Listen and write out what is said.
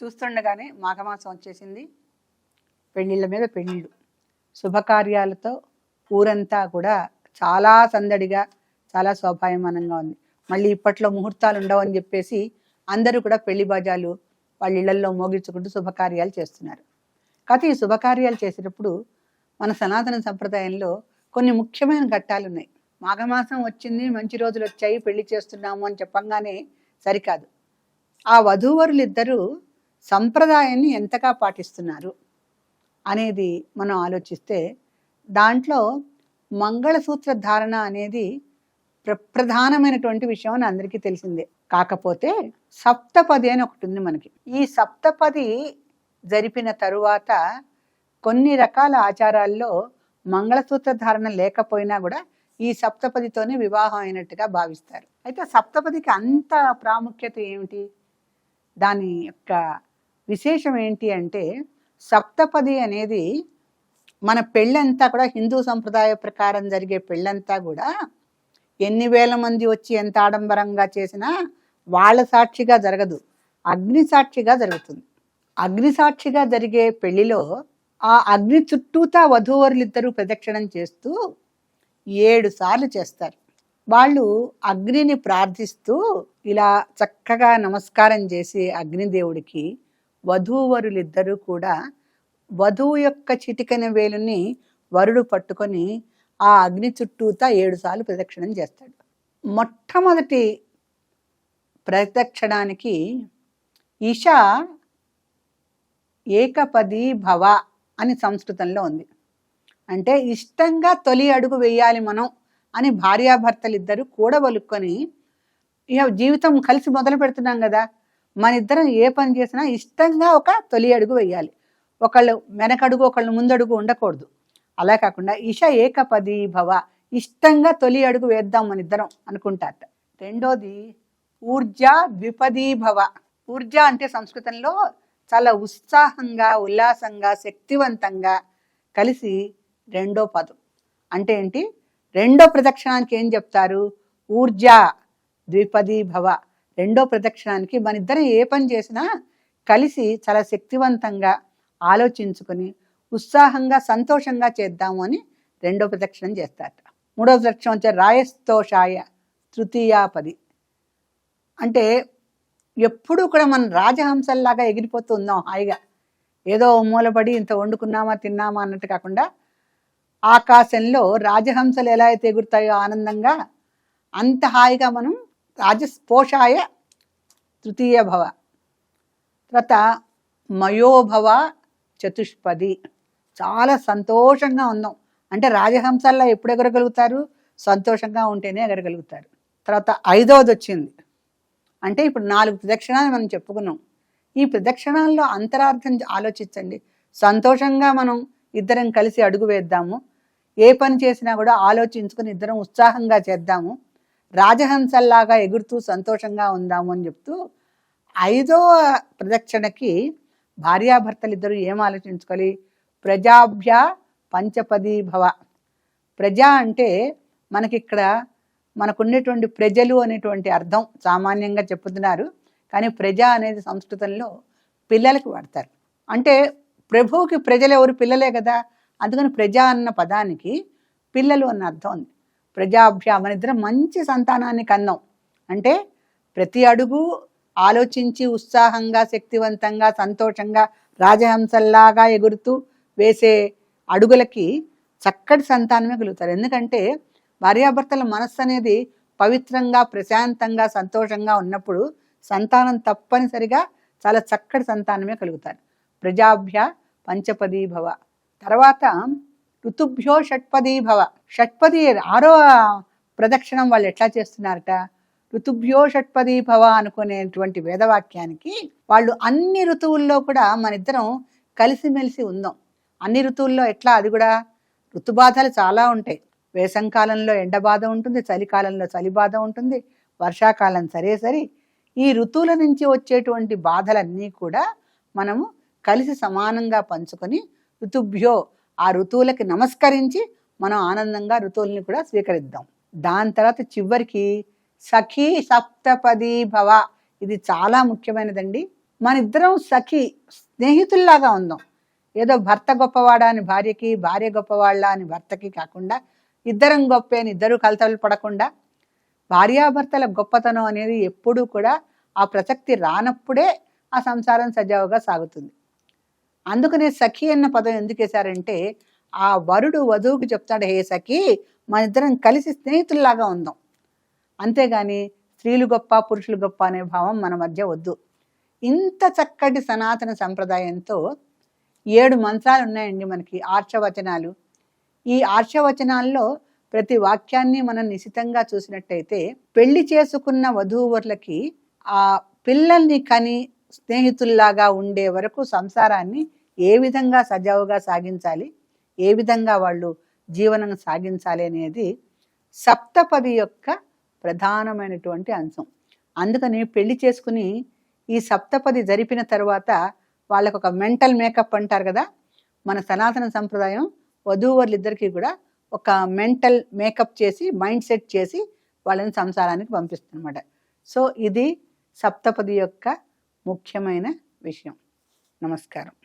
చూస్తుండగానే మాఘమాసం వచ్చేసింది. పెళ్ళిళ్ళ మీద పెళ్ళిళ్ళు శుభకార్యాలతో ఊరంతా కూడా చాలా సందడిగా చాలా శోభాయమానంగా ఉంది. మళ్ళీ ఇప్పట్లో ముహూర్తాలు ఉండవని చెప్పేసి అందరూ కూడా పెళ్ళి బాజాలు వాళ్ళ ఇళ్ళలో మోగించుకుంటూ శుభకార్యాలు చేస్తున్నారు. కాకపోతే ఈ శుభకార్యాలు చేసేటప్పుడు మన సనాతన సంప్రదాయంలో కొన్ని ముఖ్యమైన ఘట్టాలు ఉన్నాయి. మాఘమాసం వచ్చింది మంచి రోజులు వచ్చాయి పెళ్ళి చేస్తున్నాము అని చెప్పంగానే సరికాదు. ఆ వధూవరులు ఇద్దరూ సంప్రదాయాన్ని ఎంతగా పాటిస్తున్నారు అనేది మనం ఆలోచిస్తే దాంట్లో మంగళసూత్ర ధారణ అనేది ప్ర- ప్రధానమైనటువంటి విషయం అని అందరికీ తెలిసిందే. కాకపోతే సప్తపది అని ఒకటి ఉంది మనకి. ఈ సప్తపది జరిపిన తరువాత కొన్ని రకాల ఆచారాల్లో మంగళసూత్ర ధారణ లేకపోయినా కూడా ఈ సప్తపదితోనే వివాహం అయినట్టుగా భావిస్తారు. అయితే సప్తపదికి అంత ప్రాముఖ్యత ఏమిటి? దాని యొక్క విశేషం ఏంటి అంటే సప్తపది అనేది మన పెళ్ళంతా కూడా హిందూ సంప్రదాయ ప్రకారం జరిగే పెళ్ళంతా కూడా ఎన్ని వేల మంది వచ్చి ఎంత ఆడంబరంగా చేసినా వాళ్ళ సాక్షిగా జరగదు. అగ్ని సాక్షిగా జరుగుతుంది. అగ్ని సాక్షిగా జరిగే పెళ్ళిలో ఆ అగ్ని చుట్టూతా వధూవరులిద్దరూ ప్రదక్షిణం చేస్తూ ఏడు సార్లు చేస్తారు. వాళ్ళు అగ్నిని ప్రార్థిస్తూ ఇలా చక్కగా నమస్కారం చేసి అగ్నిదేవుడికి వధూవరులిద్దరూ కూడా వధువు యొక్క చిటికెన వేలుని వరుడు పట్టుకొని ఆ అగ్ని చుట్టూతా ఏడుసార్లు ప్రదక్షిణం చేస్తాడు. మొట్టమొదటి ప్రదక్షిణానికి ఈష ఏకపది భవ అని సంస్కృతంలో ఉంది. అంటే ఇష్టంగా తొలి అడుగు వేయాలి మనం అని భార్యాభర్తలిద్దరూ కూడా కూడబలుక్కొని ఇక జీవితం కలిసి మొదలు పెడుతున్నాం కదా మన ఇద్దరం ఏ పని చేసినా ఇష్టంగా ఒక తొలి అడుగు వేయాలి. ఒకళ్ళు వెనకడుగు ఒకళ్ళు ముందడుగు ఉండకూడదు. అలా కాకుండా ఇష ఏకపది భవ ఇష్టంగా తొలి అడుగు వేద్దాం మన ఇద్దరం అనుకుంటారట. రెండోది ఊర్జా ద్విపదీ భవ ఊర్జా అంటే సంస్కృతంలో చాలా ఉత్సాహంగా ఉల్లాసంగా శక్తివంతంగా కలిసి రెండో పదం. అంటే ఏంటి? రెండో ప్రదక్షిణానికి ఏం చెప్తారు? ఊర్జా ద్విపదీ భవ రెండో ప్రదక్షిణానికి మన ఇద్దరం ఏ పని చేసినా కలిసి చాలా శక్తివంతంగా ఆలోచించుకొని ఉత్సాహంగా సంతోషంగా చేద్దాము అని రెండో ప్రదక్షిణం చేస్తారట. మూడో ప్రదక్షిణం వచ్చే రాయస్తోషాయ తృతీయాపది. అంటే ఎప్పుడూ కూడా మనం రాజహంసల్లాగా ఎగిరిపోతూ ఉందాం హాయిగా. ఏదో మూలపడి ఇంత వండుకున్నామా తిన్నామా అన్నట్టు కాకుండా ఆకాశంలో రాజహంసలు ఎలా అయితే ఎగురుతాయో ఆనందంగా అంత హాయిగా మనం రాజస్పోషాయ తృతీయ భవ. తర్వాత మయోభవ చతుష్పది. చాలా సంతోషంగా ఉందాం అంటే రాజహంసల్లో ఎప్పుడు ఎగరగలుగుతారు సంతోషంగా ఉంటేనే ఎగరగలుగుతారు. తర్వాత ఐదవది వచ్చింది అంటే ఇప్పుడు నాలుగు ప్రదక్షిణాలు మనం చెప్పుకున్నాం. ఈ ప్రదక్షిణాల్లో అంతరార్థం ఆలోచించండి. సంతోషంగా మనం ఇద్దరం కలిసి అడుగు వేద్దాము. ఏ పని చేసినా కూడా ఆలోచించుకుని ఇద్దరం ఉత్సాహంగా చేద్దాము. రాజహంసల్లాగా ఎగురుతూ సంతోషంగా ఉందాము అని చెప్తూ ఐదో ప్రదక్షిణకి భార్యాభర్తలిద్దరూ ఏం ఆలోచించుకోవాలి? ప్రజాభ్య పంచపదీ భవ ప్రజ అంటే మనకిక్కడ మనకున్నటువంటి ప్రజలు అనేటువంటి అర్థం సామాన్యంగా చెప్పుతున్నారు. కానీ ప్రజ అనేది సంస్కృతంలో పిల్లలకి వాడతారు. అంటే ప్రభువుకి ప్రజలు ఎవరు పిల్లలే కదా? అందుకని ప్రజ అన్న పదానికి పిల్లలు అన్న అర్థం ఉంది. ప్రజాభ్య మన ఇద్దరం మంచి సంతానాన్ని కన్నాం. అంటే ప్రతి అడుగు ఆలోచించి ఉత్సాహంగా శక్తివంతంగా సంతోషంగా రాజహంసల్లాగా ఎగురుతూ వేసే అడుగులకి చక్కటి సంతానమే కలుగుతారు. ఎందుకంటే భార్యాభర్తల మనస్సు అనేది పవిత్రంగా ప్రశాంతంగా సంతోషంగా ఉన్నప్పుడు సంతానం తప్పనిసరిగా చాలా చక్కటి సంతానమే కలుగుతారు. ప్రజాభ్య పంచపదీ భవ తర్వాత ఋతుభ్యో షట్పదీ భవ. షట్పది ఆరో ప్రదక్షిణం వాళ్ళు ఎట్లా చేస్తున్నారట? ఋతుభ్యో షట్పదీ భవ అనుకునేటువంటి వేదవాక్యానికి వాళ్ళు అన్ని ఋతువుల్లో కూడా మన ఇద్దరం కలిసిమెలిసి ఉందాం. అన్ని ఋతువుల్లో ఎట్లా? అది కూడా ఋతుబాధలు చాలా ఉంటాయి. వేసంకాలంలో ఎండ బాధ ఉంటుంది చలికాలంలో చలి బాధ ఉంటుంది వర్షాకాలం సరే సరి. ఈ ఋతువుల నుంచి వచ్చేటువంటి బాధలన్నీ కూడా మనము కలిసి సమానంగా పంచుకొని ఋతుభ్యో ఆ ఋతువులకి నమస్కరించి మనం ఆనందంగా ఋతువుల్ని కూడా స్వీకరిద్దాం. దాని తర్వాత చివరికి సఖీ సప్తపది భవ. ఇది చాలా ముఖ్యమైనదండి. మన ఇద్దరం సఖి స్నేహితుల్లాగా ఉందాం. ఏదో భర్త గొప్పవాడా అని భార్యకి భార్య గొప్పవాళ్ళ అని భర్తకి కాకుండా ఇద్దరం గొప్పే అని ఇద్దరు కలతలు పడకుండా భార్యాభర్తల గొప్పతనం అనేది ఎప్పుడూ కూడా ఆ ప్రసక్తి రానప్పుడే ఆ సంసారం సజావుగా సాగుతుంది. అందుకనే సఖి అన్న పదం ఎందుకు వేశారంటే ఆ వరుడు వధువుకి చెప్తాడు హే సఖి మన ఇద్దరం కలిసి స్నేహితుల్లాగా ఉందాం. అంతేగాని స్త్రీలు గొప్ప పురుషులు గొప్ప అనే భావం మన మధ్య వద్దు. ఇంత చక్కటి సనాతన సంప్రదాయంతో ఏడు మంత్రాలు ఉన్నాయండి మనకి ఆర్షవచనాలు ఈ ఆర్షవచనాల్లో ప్రతి వాక్యాన్ని మనం నిశితంగా చూసినట్టయితే పెళ్ళి చేసుకున్న వధూవరులకి ఆ పిల్లల్ని కని స్నేహితుల్లాగా ఉండే వరకు సంసారాన్ని ఏ విధంగా సజావుగా సాగించాలి? ఏ విధంగా వాళ్ళు జీవనం సాగించాలి అనేది సప్తపది యొక్క ప్రధానమైనటువంటి అంశం. అందుకని పెళ్ళి చేసుకుని ఈ సప్తపది జరిపిన తర్వాత వాళ్ళకు ఒక మెంటల్ మేకప్ అంటారు కదా? మన సనాతన సంప్రదాయం వధూవరులిద్దరికీ కూడా ఒక మెంటల్ మేకప్ చేసి మైండ్ సెట్ చేసి వాళ్ళని సంసారానికి పంపిస్తుందన్నమాట. సో ఇది సప్తపది యొక్క ముఖ్యమైన విషయం. నమస్కారం.